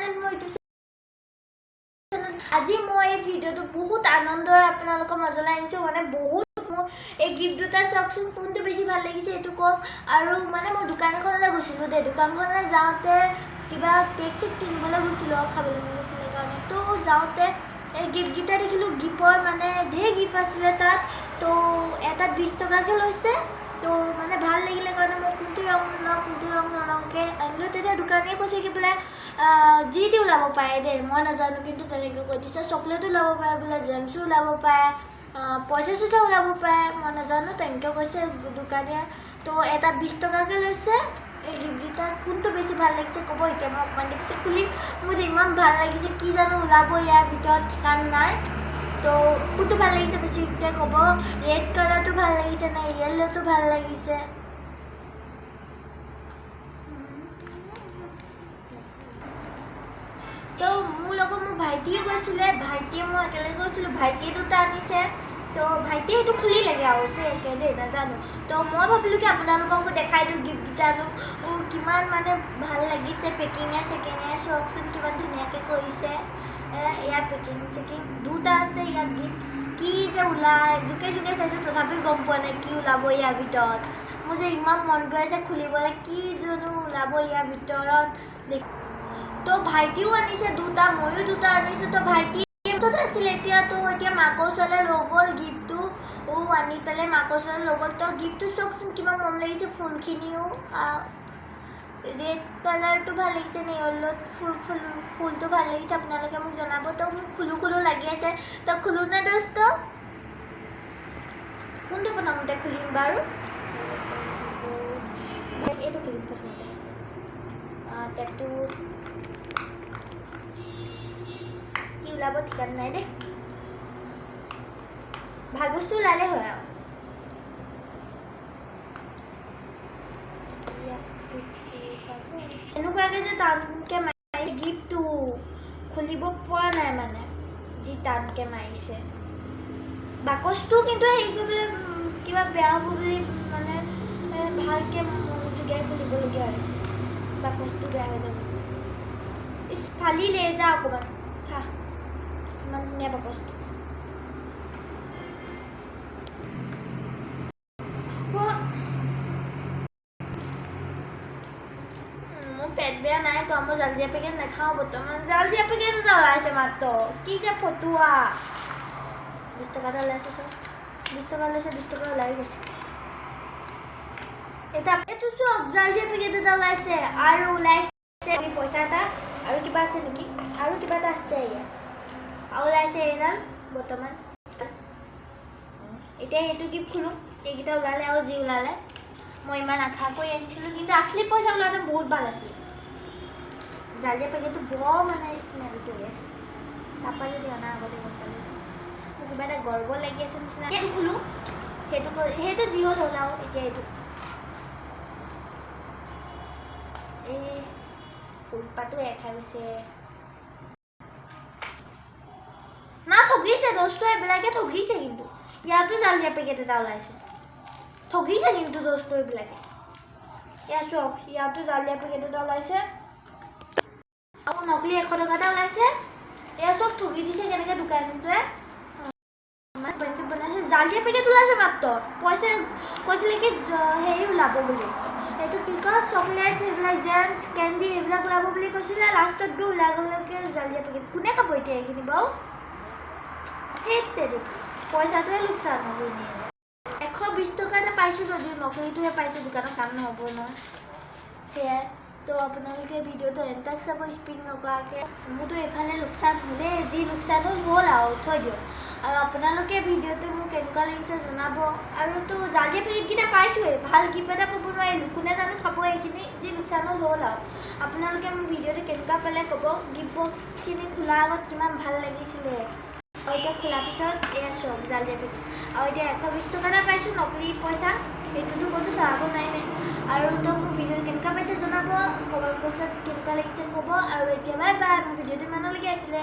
মোৰ ইউটিউব আজি মই এই ভিডিঅ'টো বহুত আনন্দৰে আপোনালোকৰ মাজলৈ আনিছোঁ। মানে বহুত এই গিফ্ট দুটা চাওকচোন কোনটো বেছি ভাল লাগিছে এইটো কওক। আৰু মানে মই দোকান এখনলৈ গৈছিলোঁ দেই। দোকানখনলৈ যাওঁতে কিবা কেক চেক কিনিবলৈ গৈছিলোঁ আৰু খাবলৈ মন গৈছিলে কাৰণে। তো যাওঁতে এই গিফ্টকেইটা দেখিলোঁ। গিফ্টৰ মানে ধেৰ গিফ্ট আছিলে তাত। তো এটাত বিছ টকাকৈ লৈছে। তো মানে ভাল লাগিলে কাৰণে মই কোনটো ৰং লওঁ কোনটো ৰং আনিলোঁ তেতিয়া দোকানীয়ে কৈছে কি বোলে যি টি ওলাব পাৰে দেই মই নাজানো কিন্তু তেনেকৈ কৈ দিছে। চকলেটো ওলাব পাৰে বোলে জেমছো ওলাব পাৰে পইচা চইচা ওলাব পাৰে মই নাজানো তেনেকৈ কৈছে দোকানীয়ে। তো এটা বিছ টকাকৈ লৈছে এই গিফ্টকেইটা। কোনটো বেছি ভাল লাগিছে ক'ব? এতিয়া মই অকণমান দেখিছে খুলি মোৰ যে ইমান ভাল লাগিছে কি জানো ওলাব ইয়াৰ ভিতৰত ঠিকান নাই। তো কোনটো ভাল লাগিছে বেছিকৈ ক'ব? ৰেড কালাৰটো ভাল লাগিছে নে য়েল্ল'টো ভাল লাগিছে তো মোৰ লগত মোৰ ভাইটিয়ে গৈছিলে ভাইটিয়ে মই একেলগে গৈছিলোঁ ভাইটিয়ে দুটা আনিছে। তো ভাইটিয়ে সেইটো খুলি লাগে আৰু একে দেই নাজানো। তো মই ভাবিলোঁ কি আপোনালোককো দেখাই দিওঁ গিফ্টকেইটানো মোৰ কিমান মানে ভাল লাগিছে পেকিঙে চেকিঙে চাওকচোন কিমান ধুনীয়াকৈ কৰিছে। এয়া পেকিং চেকিং দুটা আছে ইয়াত গিফ্ট। কি যে ওলাই জোকে জোকে চাইছোঁ তথাপিও গম পোৱা নাই কি ওলাব ইয়াৰ ভিতৰত। মোৰ যে ইমান মন গৈ আছে খুলিবলৈ কি জানো ওলাব ইয়াৰ ভিতৰত। তো ভাইটিও আনিছে, দুটা, ময়ো দুটা আনিছোঁ, তো ভাইটি ওচৰতে আছিলে, এতিয়া তো এতিয়া মাকৰ ওচৰলৈ লৈ গ'ল গিফ্টটো। ও, আনি পেলাই মাকৰ ওচৰলৈ লৈ গ'ল তো গিফ্টটো চাওকচোন, কিমান মৰম লাগিছে ফুলখিনিও। ৰেড কালাৰটো ভালো লাগিছে নে য়েল্ল' ফুল ফুল, ফুলটো ভালো লাগিছে, আপোনালোকে মোক জনাব। তো মোক খুলো খুলো লাগি আছে। তো খুলো নে দোস্ত? কোনটো প্ৰথমতে খুলিম বাৰু? এইটো খুলিম প্ৰথমতে। টেপটো ওলাব ঠিকান নাই দেই। ভাল বস্তু ওলালে হয় আৰু। এনেকুৱাকৈ যে টানকৈ মাৰি গিফ্টটো খুলিব পৰা নাই মানে যি টানকৈ মাৰিছে। বাকচটো কিন্তু হেৰি কৰিবলৈ কিবা বেয়া হ'ব বুলি মানে ভালকৈ মনোযোগেৰে খুলিবলগীয়া হৈছে। বাকচটো বেয়া হৈ যাব। ইছ ফালিলে যা অকণমান খা never goes to. পেটবেয়া নাই তো আমার জালজিয়া পেকেট নাখাও বতো মানে জালজিয়া পেকেট এটা ওলাইছে মাত্র কি যে ফটোয়া বিশ টকাটা ওলাইছে সব বিশ টকা ওলাইছে বিশ টকা ওলাই গেছে এটা এইটো চক জালজিয়া পেকেট এটা ওলাইছে আৰু ওলাইছে পইচা এটা আৰু কিবা আছে নেকি আৰু কিবা এটা আছে ইয়াত ওলাইছে এইডাল বৰ্তমান। এতিয়া এইটো কি খোলোঁ এইকেইটা ওলালে আৰু যি ওলালে। মই ইমান আশা কৰি আনিছিলোঁ কিন্তু আচলি পইচা ওলাওঁতে বহুত ভাল আছিলে। জালিয়া পেকেটটো বৰ মানে স্মেল কৰি আছে। তাৰপৰা যদি অনা আগতে গম পালোঁ। মোৰ কিবা এটা গৰ্ব লাগি আছে নিচিনা। সেইটো খোলোঁ সেইটো সেইটো যি হ'ল ওলাও এতিয়া এইটো। এই ফুলপাতো এখাই গৈছে। ठोकीस है दोस्तों ये ब्लैक है ठोकीस है किंतु या तो चाल पे कहते तावला ऐसे ठोकीस है किंतु दोस्तों ये ब्लैक है या शौक या तो चाल पे कहते तावला ऐसे अब नकली एक टका तावला ऐसे या शौक ठोकी दी से कहने दुकान में तो है জালিয়া পেকে তোলাছে মাত্ৰ পইচা কৈছিলে কি হেৰি ওলাব বুলি এইটো কি কয় চকলেট এইবিলাক জেমছ কেণ্ডি এইবিলাক ওলাব বুলি কৈছিলে লাষ্টত গৈ ওলাই গ'লকে জালিয়া পেকেট কোনে খাব এতিয়া এইখিনি বাৰু সেই তেনেকৈ পইচাটোৱে লোকচান হ'ব এনেই। এশ বিছ টকা এটা পাইছোঁ যদিও নকলিটোহে পাইছোঁ, দোকানত কাম নহ'ব নহয়। সেয়াই। তো আপোনালোকে ভিডিঅ'টো এণ্টাক চাব, স্পীড নকৰাকৈ। মোৰতো এইফালে লোকচান হ'লেই, যি লোকচান হ'ল হ'ল আৰু, থৈ দিয়ক। আৰু আপোনালোকে ভিডিঅ'টো মোক কেনেকুৱা লাগিছে জনাব। আৰুতো জালিয়া পেকেটকেইটা পাইছোঁৱেই, ভালো গিফ্ট এটা পাব নোৱাৰিলোঁ। কোনে জানো খাব এইখিনি, যি লোকচান হ'ল হ'ল আৰু। আপোনালোকে মোক ভিডিঅ'টো কেনেকুৱা পালে ক'ব? গিফ্ট বক্সখিনি খোলাৰ আগত কিমান ভালো লাগিছিলে। এতিয়া খোলাৰ পিছত এয়া চাওক জালিয়া পেকেট আৰু এতিয়া এশ বিছ টকা পাইছোঁ নকলি পইচা সেইটোতো ক'তো চাব নোৱাৰিমে। আৰু তো মোক ভিডিঅ'টো কেনেকুৱা পাইছে জনাব কমেণ্ট বক্সত কেনেকুৱা লাগিছে ক'ব আৰু এতিয়া বাই বাই মোৰ ভিডিঅ'টো ইমানলৈকে আছিলে।